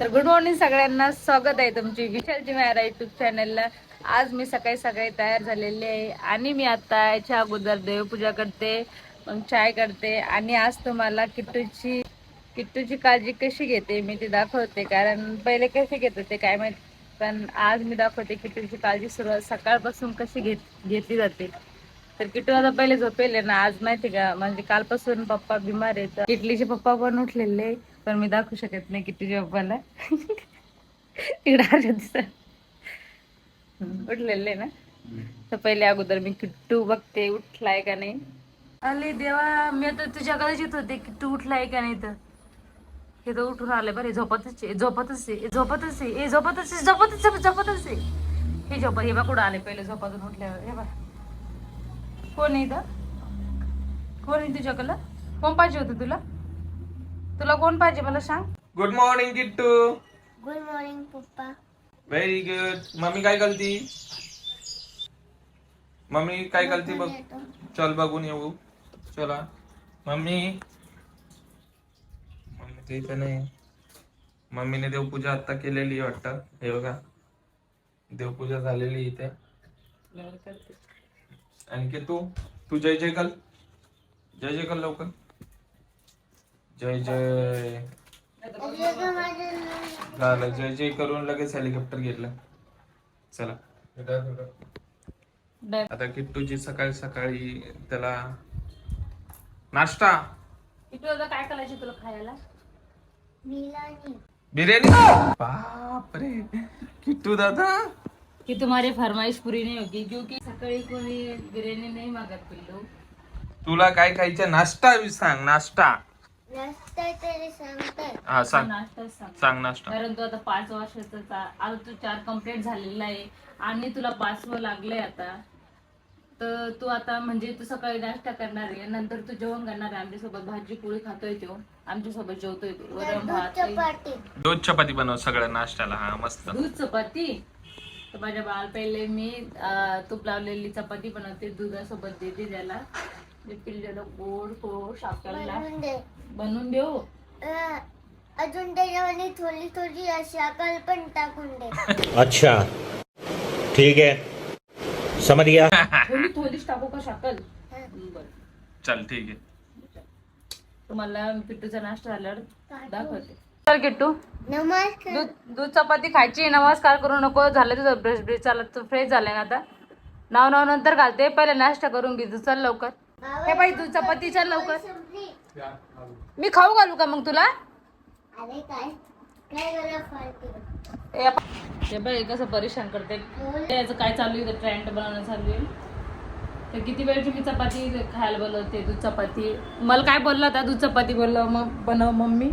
तर good morning सगळ्यांना. स्वागत आहे तुमची विशालजी मॅरा युट्यूब चॅनलला आज मी सकाळी सकाळी तयार झालेली आहे. आणि मी आता याच्या अगोदर देवपूजा करते मग चाय करते. आणि आज तुम्हाला किट्टूची किट्टूची काळजी कशी घेते मी ती दाखवते. कारण पहिले कसे घेत होते काय माहिती. पण आज मी दाखवते किट्टूची काळजी सुरुवात सकाळपासून कशी घेत घेतली जाते. तर किट्टू आता पहिले झोपेले ना. आज माहिती का? म्हणजे कालपासून पप्पा बिमार आहेत. किटलीचे पप्पा पण उठलेले. पण मी दाखवू शकत नाही पप्पाला तिकडे आले दिसत. उठलेले ना. तर पहिले अगोदर मी किट्टू बघते उठलाय का नाही. अरे देवा मी आता तुझ्या कदाचित येत होते किट्टू उठलाय का नाही तर. हे तर उठून आले बरे झोपतच झोपतच आहे झोपतच आहे ए झोपतच आहे झोपतच झोपतच आहे. हे झोपत हे बा कुठं आले पहिले झोपातून उठल्यावर. हे बा कोण आहे इथं? कोण आहे तुझ्याकडं? कोण पाहिजे होतं तुला? तुला कोण पाहिजे मला सांग? Good morning Kittu good morning पप्पा व्हेरी गुड मम्मी काय करती? मम्मी काय करती बघ. चल बघून येऊ. चला. मम्मी मम्मी ते इथं नाही. मम्मीने देवपूजा आता केलेली आहे वाटतं. हे बघा. देवपूजा झालेली इथे. आणि की तू तू जय जय कल जय जय कल लवकर. जय जय. झालं जय जय करून लगेच हेलिकॉप्टर घेतलं. चला. आता किट्टूची सकाळी सकाळी त्याला नाश्ता. किट्टू आता काय करायचे तुला खायला? बिर्याणी. बापरे. किट्टू दादा. कि तुम्हारी फरमाइश पूरी नहीं होगी क्योंकि सकाळी कोणी बिर्याणी नाही मागत पिल्लू. तुला काय खायचं? नाश्ता सांग नाश्ता. हा सांग. नाश्ताच सांग. सांग नाश्ता. कारण तू आता पाच वर्षाचा आता तू चार कंप्लीट झालेला आहे आणि तुला पाचवं लागलंय आता. तर तू आता म्हणजे तू सकाळी नाश्ता करणार आहे नंतर तू जेवण करणार आहे आमच्यासोबत भाजी पोळी खातोय तो. आमच्यासोबत जेवतोय तो. वरण भात चपाती. दूध चपाती बनव सगळ्या नाश्त्याला हा मस्त. दूध चपाती? तर माझ्या बाळ पहिले मी अं, तूप लावलेली चपाती बनवते दुधासोबत देते त्याला. ते पिल्लेलं गोड गोड शाकाला बनवून देऊ? अजून त्याच्यामध्ये थोडी थोडी शाकल पण टाकून दे. अच्छा. ठीक है समझ गया थोडी थोडीच टाकू का शाकल बरं. चल ठीक आहे. तुम्हाला पिट्टूचा नाश्ता झाल्यावर दाखवते. तर किट्टू. नमस्कार. दूध दूध चपाती खायची नमस्कार करू नको. झालं तुझं ब्रश ब्रश चालत फ्रेश झालाय ना आता. नाव नाव नंतर घालते. पहिले नाश्ता करून घे तू चल लवकर. हे बाई दूध चपाती चल लवकर. मी खाऊ घालू का मग तुला? अरे काय? काय गरज फालतू? ए, आप- हे बाई कसं परेशान करते. याचं काय चालू आहे? ट्रेंड बनवणं चालू आहे. तर किती वेळची मी चपाती खायला बोलवते दूध चपाती. मला काय बोलला होता? दूध चपाती बोललो मग बनव मम्मी.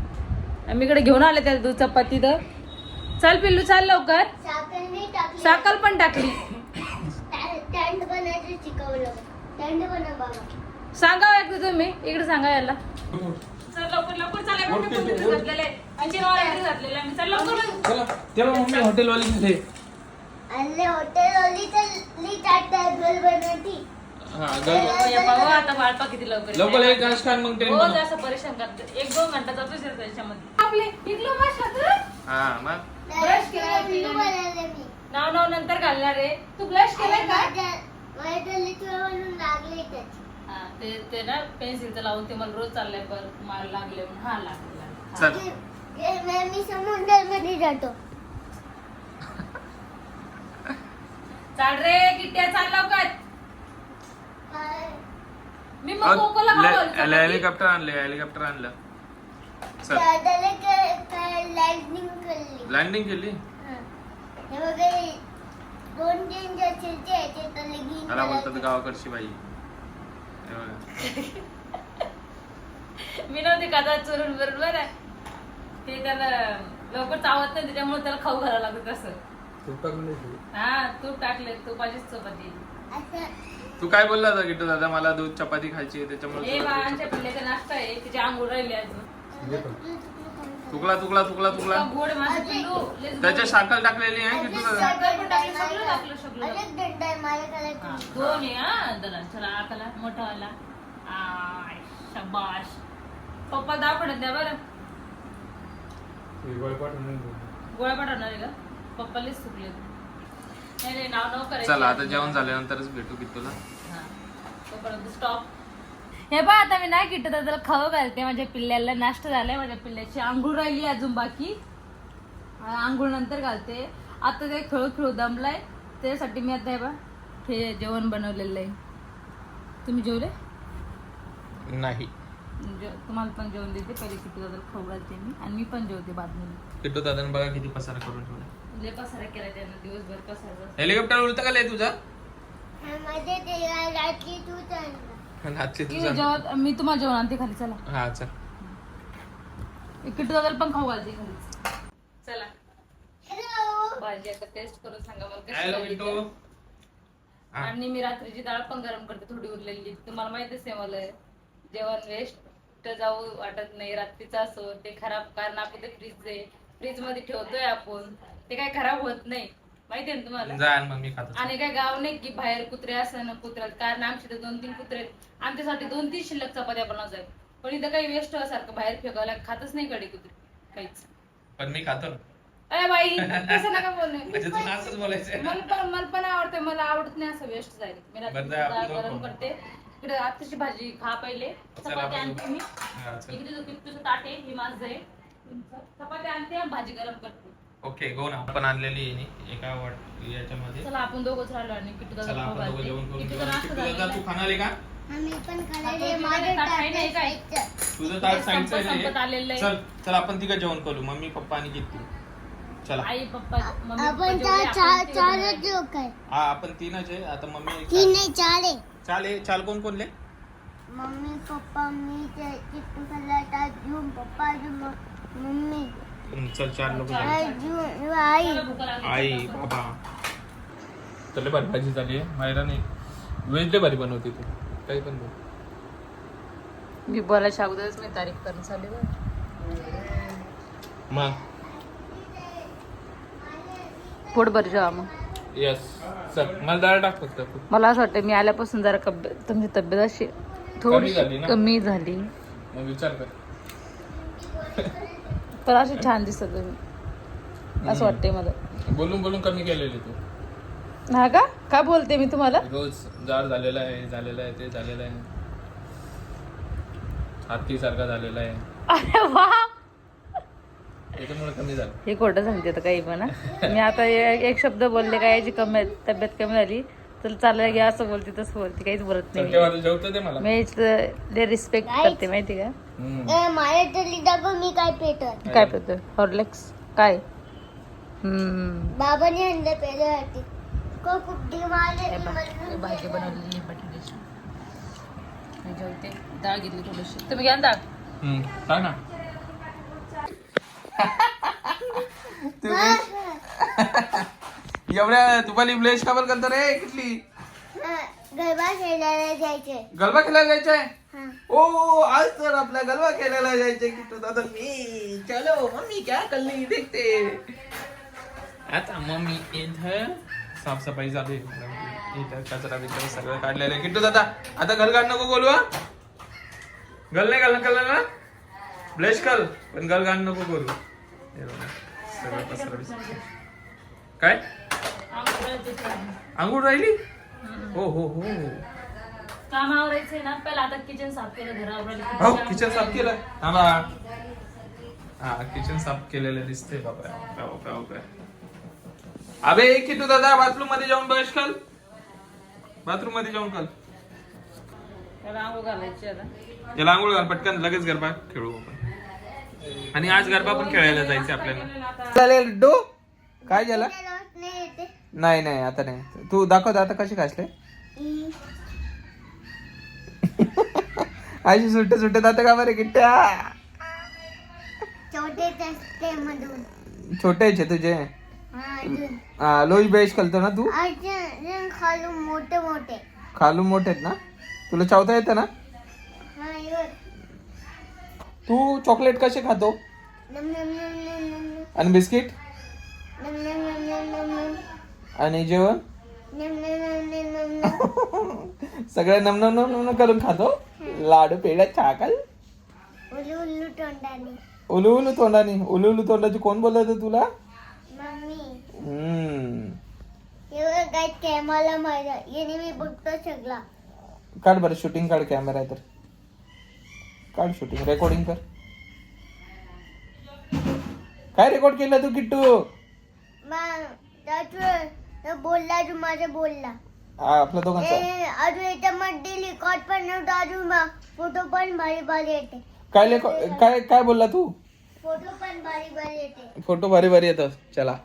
आम्ही इकडे घेऊन आले त्या दूध चपाती तर. चल पिल्लू चाल लवकर. साखर पण टाकली. सांगा हो एकदा तुम्ही इकडे सांगा याला. चल लवकर लवकर चालेल घातलेले आणि घातलेले आम्ही. चल लवकर. चला तेव्हा मम्मी हॉटेलवाली तिथे. अरे हॉटेल ओली तर ली टाट घर बनवती. हा आता वाळपा किती लवकर लवकर एक घास खान मग असं परेशान करते. एक दोन घंटा जातो त्याच्यामध्ये आपले? हा मग. ब्रश बनवले मी नाव नाव नंतर घालणार आहे. तू ब्रश केलाय का? लागले हा, ते ते ना पेन्सिलचं लावून ते मला रोज चाललंय पर मला लागले म्हणून हा लागले हा. चल मी समुद्रमध्ये जातो. चाल रे किट्ट्या चाल लवकर. मी मग कोकोला हेलिकॉप्टर आणले हेलिकॉप्टर आणलं. चल. दादाला काय- काय लँडिंग केली? लँडिंग केली हं. हे बघा हे दोन मला बोलतात. गावाकडची बाई. हे. मी नव्हती का चुरून बरोबर आहे? ते त्याला लवकर चावत नाही त्याच्यामुळे त्याला खाऊ घालावं लागत असं हा तूप टाकले तुपाचीच चपाती. असं तू काय बोलला होता किट्टू दादा? मला दूध चपाती खायची आहे त्याच्यामुळे हे पिल्ल्याचा नाश्ता आहे तिचे आंघोळ राहिली अजून. तुकला तुकला तुकला तुकला गोड माझं पिल्लू. त्याच्या साखर टाकलेली आहे किट्टू दादा साखर पण टाकलं, सगळं? टाकलं, सगळं. अनेक दंड आहे माझ्याकडे हा, दोन आहे हा जरा चला आकाला मोठा वाला आय शबाश पप्पा दाखवण्यात द्या बरं. गोळ्या पाठवणार आहे का? पप्पालेच चुकले नाही नाही नाव नाव करायचं. चला आता जेवण झाल्यानंतरच भेटू की तुला. हा. तोपर्यंत स्टॉप हे बघ आता मी नाही किट त्याला खाऊ घालते. माझ्या पिल्ल्याला नाश्ता झालाय माझ्या पिल्ल्याची आंघोळ राहिली अजून बाकी. आंघोळ नंतर घालते. आता ते खेळू खेळू दमलाय. त्यासाठी मी आता हे बा हे जेवण बनवलेलं आहे. तुम्ही जेवले? नाही. जे- तुम्हाला पण जेवण देते. पहिले किती दादा खाऊ घालते मी. आणि मी पण जेवते बातमी किट्टू दादा बघा किती पसारा करून ठेवला लय पसारा केला त्यानं. दिवसभर पसारा हेलिकॉप्टर उडतं का लय तुझा? मध्ये ते रात्री तू आणला रात्री की तुझा जेवण मी तुम्हाला जेवण आणते खाली चला. हा चल. किट्टू दादाला पण खाऊ घालते खाली. भाजी आता टेस्ट करून सांगा मला कशी हॅलो लागली किट्टू ते. आणि मी रात्रीची डाळ पण गरम करते थोडी उरलेली. तुम्हाला माहितीच आहे मला. जेवण वेस्ट जाऊ वाटत नाही. रात्रीचं असो ते खराब कारण आपण ते फ्रीज आहे. फ्रीजमध्ये ठेवतोय आपण. ते काय खराब होत नाही. माहिती आहे ना तुम्हाला? जा आणि मग मी खातो. आणि काय गाव नाही की बाहेर कुत्रे असं ना कुत्र्यात. कारण आमच्या इथे दोन तीन कुत्रे आहेत. आमच्यासाठी दोन तीन शिल्लक चपात्या बनवायच्या आहेत पण इथं काही वेस्ट सारखं बाहेर फेकायला खातच नाही कडे कुत्रे. काहीच. पण मी खातो. ना अरे बाई तसं नका बोलू. म्हणजे तुला असंच बोलायचं. मला पण मला पण आवडतं मला आवडत नाही असं वेस्ट जाईल. मी बरं, रात्री जा, आपण डाळ जाऊ गरम खाऊ. करते. इकडे आताची भाजी खा पहिले. चपाती आपण आणते मी. हा, चल. इकडे जो तुझं ताट आहे हे माझं आहे. चपाती आणते आणि भाजी गरम करते. ओके गो ना. आपण आणलेली आहे नी एका वाट याच्यामध्ये. चला आपण दोघंच राहिलो आणि किटू चला दादा आपण दोघं जेवण करून किट्टू दादा तू खाणार आहे का? आम्ही पण खाल्लेले माझे ताट आहे नाही काय? तुझं ताट संपत- साईडचं संपत आलेलं आहे. चल चल आपण तिघं जेवण करू. मम्मी पप्पा आणि किट्टू. चला. आई पप्पा मम्मी आपण. लोक आहे. हा आपण तीनच आहे. आता मम्मी तीन नाही चार आहे. चाल चाल कोण कोणले? मम्मी पप्पा मी ते चिट्टू खाल्ला अजून पप्पा अजून म- मम्मी. हम्म, चल चार लोक अजून आई चला, भूका लागली. आई बाबा तुला भारी भाजी झाली आहे. मायरा नाही व्हेज लय भारी बनवते तू. काही पण बोल. मी बोलायच्या अगोदरच मी तारीख करून चालू मग पोट भर जेवा मग. यस चल मला डाळ टाक फक्त. मला असं वाटतं मी आल्यापासून जरा कब तुमची तब्येत अशी थोडी ना? कमी झाली. मग विचार कर. पण अशी छान दिसत तुम्ही. असं वाटतंय मला. बोलून बोलून कमी केलेली तू. हा का? काय बोलते मी तुम्हाला? रोज जाड झालेला आहे झालेला आहे ते झालेलं आहे. हाती सारखा झालेला आहे. अरे वा! त्याच्यामुळे कमी झालं. हे खोटं सांगते आता काही पण हा. मी आता ए- एक शब्द बोलले काय याची कमी तब्येत कमी झाली तर चाललं की असं बोलते तसं बोलते काहीच बोलत नाही तेव्हा जेवतं ते मला. मी लय रिस्पेक्ट करते माहिती का? हम्म. ए, माझ्या तरी दाखव मी काय पेटत? काय पेतो हॉर्लेक्स काय? हम्म. बाबाने आणलं पेल्यासाठी हे बघ, हे भाजी बनवलेली बटाट्याची मी जेवते डाळ घेतली थोडीशी. तुम्ही घ्या ना डाळ. हम्म. सांग ना. एवढ्या तुम्हाला ब्लेश का बरं करतो रे? किटली गरबा खेळायला जायचे गलबा खेळायला जायचंय? ओ आज तर आपल्या गलबा खेळायला जायचे किट्टू दादा. मी चलो मम्मी क्या कल्ली देखते. आता मम्मी इथं साफसफाई आहे. इथं कचरा बिचरा सगळं काढलेलं आहे. किट्टू दादा आता घर काढ नको बोलू हा. गल नाही घालणं कळलं ना ब्लेश कर पण गल नको करू बघा, सगळं. काय? अंघोळ राहिली? हो हो हो. काम आवरायचंय ना पहिला आता किचन साफ केलं घर आवरायला हो किचन साफ केलं थांबा. हा किचन साफ केलेलं दिसते बाबा. हो, हो, काय अबे किटू दादा बाथरूममध्ये जाऊन बस कर बाथरूममध्ये जाऊन कर त्याला आंघोळ घालायची आता. याला आंघोळ घाल पटकन. लगेच गरबा खेळू आपण. आणि आज गरबा पण खेळायला जायचं आपल्याला. चालेल डो. काय झालं? नाही येते नाही नाही आता नाही. तू दाखव आता कशी खासले. आयशी सुट्टे सुट्टे दात का बरे किट्ट्या? मधून छोटेचे तुझे. हा अजून हा, लोई बेश करतो ना तू? खालून मोठे मोठे. खालू मोठे आहेत ना? तुला चावता येतं ना? तू चॉकलेट कसे खातो. आणि बिस्किट. आणि जेवण नम नम नम नम नम नम. सगळं नम नम नम नम करून खातो लाडू पेढ्या चाकल उल्लू उल्लू तोंडाने उलू उलू तोंडाने उलू उलू तोंडाची कोण बोलत तुला मम्मी हम्म काढ बरं शूटिंग काढ कॅमेरा आहे तर काढ शूटिंग रेकॉर्डिंग कर. काय रेकॉर्ड केलं तू किट्टू? बोलला तू माझा बोलला. आपल्या दोघांचा. अजून याच्यामध्ये रेकॉर्ड पण नव्हतं अजून फोटो पण भारी भारी येते. काय रेकॉर्ड काय काय बोलला तू? फोटो पण भारी भारी येते. फोटो भारी भारी येतात चला.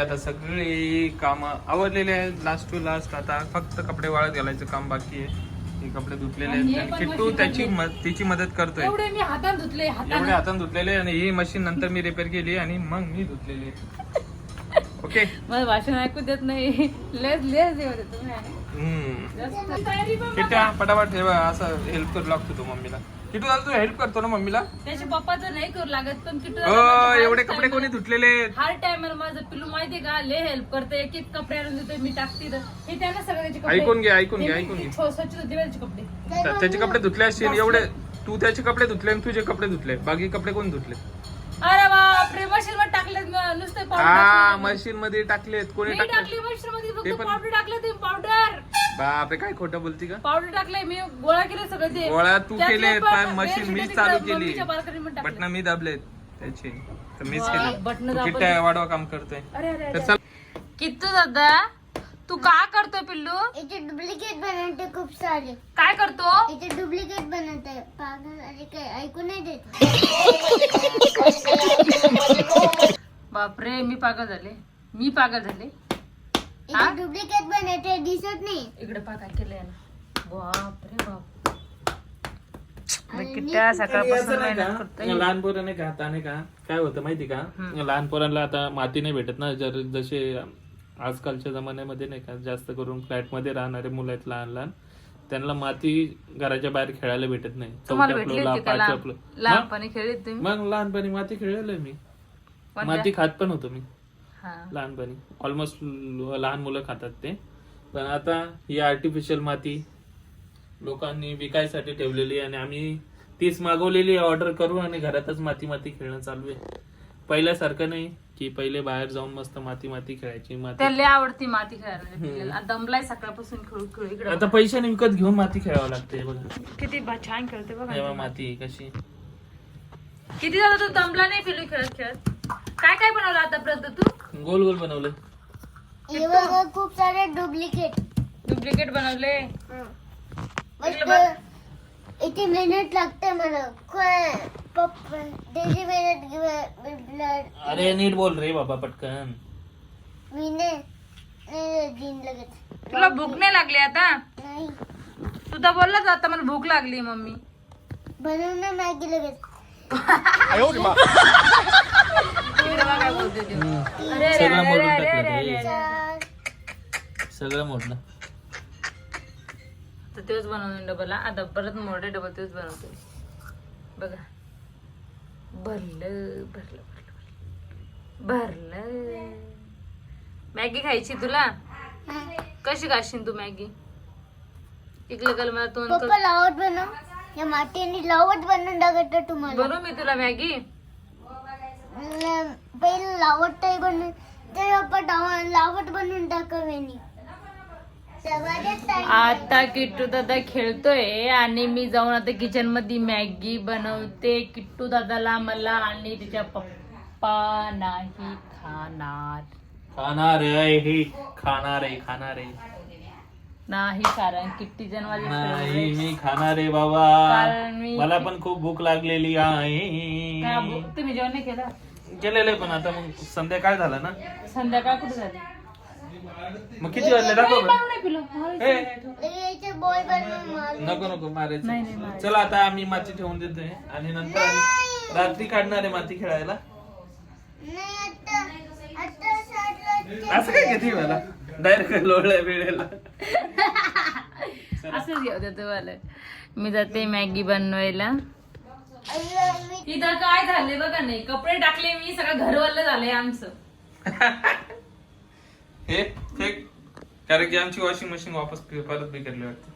आता सगळी काम आवडलेले आहेत. लास्ट टू लास्ट आता फक्त कपडे वाळत घालायचं काम बाकी आहे. हे कपडे धुतलेले आहेत. हे आणि किट्टू त्याची. म- तिची मदत करतोय. एवढे मी हातात धुतले एवढे धुतलेले आणि ही मशीन नंतर मी रिपेअर केली आणि मग मी धुतलेली. ओके? मला भाषण ऐकू देत नाही. लेस लेस देऊ देतो तुम्ही. हम्म. जास्त किट्या पटापट ठेवा असं हेल्प करू लागतो तो मम्मीला. किटू दादा तू हेल्प करतो ना मम्मीला? त्याच्या पप्पाचं नाही करू लागत पण किटू अ, एवढे कपडे कोणी धुतलेले? आहेत? हर टायमर माझं पिलू माहितीये का? ले हेल्प करते एक एक कपडे आणून देते मी टाकते तर. हे त्यांना सगळे त्याचे कपडे. ऐकून घे ऐकून घे हे ऐकून घे. छो- स्वच्छ धुते कपडे. त्या- त्याचे कपडे धुतले असतील एवढे तू त्याचे कपडे धुतले आणि तुझे कपडे धुतले. बाकी कपडे कोण धुतले? अरे बापरे मशीन मध्ये टाकले नुसते हा पावडर मशीन मध्ये टाकलेत कोणी मी टाकले टाकली मशीन मध्ये ते फक्त पण- पावडर टाकले ते पावडर बापरे काय खोटं बोलती का? पावडर टाकले मी गोळा केले सगळं ते. गोळा तू त्यातले केले पण पण मशीन मी चालू केली. मम्मीच्या बाल्कनीमध्ये टाकले. बटन मी दाबलेत त्याचे. तर मीच वा, केले. बटणं दाबले. किट्ट्या वाढवा काम करतोय. अरे अरे तर अरे चल. किट्टू दादा तू का करतोय पिल्लू? याचे डुप्लिकेट बनवते खूप सारे. काय करतो? याचे डुप्लिकेट बनवते. पागल अरे काय ऐकू नाही देत. बापरे मी पागल झाले. मी पागल झाले. याचे डुप्लिकेट बनवते दिसत नाही. इकडे पा काय केलंय ना बापरे बाप. किट्ट्या सकाळपासून मेहनत करतोय. लहान पोराने का? हाताने का? काय होतं माहिती का? लहान पोरांना आता माती नाही भेटत ना. जर जसे आजकालच्या जमान्यामध्ये नाही का जास्त करून फ्लॅटमध्ये राहणारे मुलं आहेत लहान लहान त्यांना माती घराच्या बाहेर खेळायला भेटत नाही. तुम्हाला चौथ्या भेटली फ्लोअरला होती का? पाचव्या लहान- फ्लोअर लहानपणी तुम्ही? मग लहानपणी माती खेळलेलं मी. कोणत्या? माती खात पण होतो मी. लहानपणी. ऑलमोस्ट लहान मुलं खातात ते. पण आता ही आर्टिफिशियल माती लोकांनी विकायसाठी ठेवलेली आहे आणि आम्ही तीच मागवलेली ऑर्डर करू आणि घरातच माती माती खेळणं चालू आहे. पहिल्यासारखं नाही की पहिले बाहेर जाऊन मस्त माती माती खेळायची माती त्याला लय आवडती माती खेळायला दमलाय सकाळपासून खेळू खेळू इकडे आता पैशाने विकत घेऊन माती खेळावं लागते बघा. किती बा- छान खेळते बघा. तेव्हा माती कशी. किती झालं तू दमला नाही पिलू खेळत खेळत काय काय बनवलं आतापर्यंत तू? गोल गोल बनवलं. हे बघा खूप सारे डुप्लिकेट डुप्लिकेट बनवले. इथे मेहनत लागते मला. काय पप्पा त्याची मेहनत घे- ब्लड अरे नीट बोल रे बाबा पटकन. मी नाही नाही दिन लगेच. तुला भूक नाही लागली आता? नाही. तू तर बोललाच आता मला भूक लागली मम्मी. बनवून ना मॅगी लगेच. सगळं मोडून टाकलं रे. सगळं मोडलं. तर तेच बनवून डबल. आता परत मोठे डबल तेच बनवतो. बघा. भरलं भरलं भरलं भरलं. मॅगी खायची तुला. कशी खाशील तू मॅगी? इकडे कल मला तोंड कर. पप्पा लावट बनव. या मातीने लावट बनवून टाकत तुम्हाला. बनवू मी तुला मॅगी? पहिले लावट नाही बनवून ते डाव- लावट बनवून टाकवेनी आता किट्टू दादा खेळतोय आणि मी जाऊन आता किचनमध्ये मॅगी बनवते. किट्टू दादाला मला आणि तिच्या पप्पा नाही खाणार. खाणार आहे हे खाणार आहे खाणार आहे. नाही कारण किट्टी जण माझे नाही. मी खाणार आहे बाबा. कारण मी- मला पण खूप भूक लागलेली काय आहे भूक- तुम्ही जेवण नाही केलं? केलेलं आहे पण आता मग संध्याकाळ झालं ना? संध्याकाळ कुठे झाली? मग किती वाजले? दाखव बरं. बनवू नाही पिलं. मला ए, याचे बॉय बनवून मार नको नको नाही, नाही, मारायचं. चला आता आम्ही माती ठेवून देतोय. आणि नंतर आम्ही रात्री काढणार आहे माती खेळायला. नाही आता आता साडला असं काय घेते मला? डायरेक्ट लोळल्या वेळेला असंच घेऊ देतो मला. मी जाते मॅगी बनवायला. इथं काय झाले बघा नाही. कपडे टाकले मी सगळं घरवालं झालंय आमचं. हे फेक. कारण की आमची वॉशिंग मशीन वापस परत बिघडली वाटतं.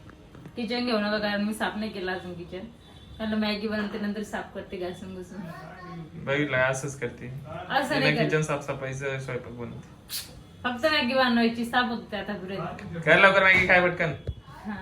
किचन घेऊ नका कारण मी साफ नाही केलं अजून किचन त्याला मॅगी बनवते नंतर साफ करते घासून घुसून. बघितलं असंच करते. असं नाही किचन करत. साफसफाईचं स्वयंपाक बनवते. फक्त मॅगी बनवायची साफ होते आता काय लवकर मॅगी काय पटकन? हा.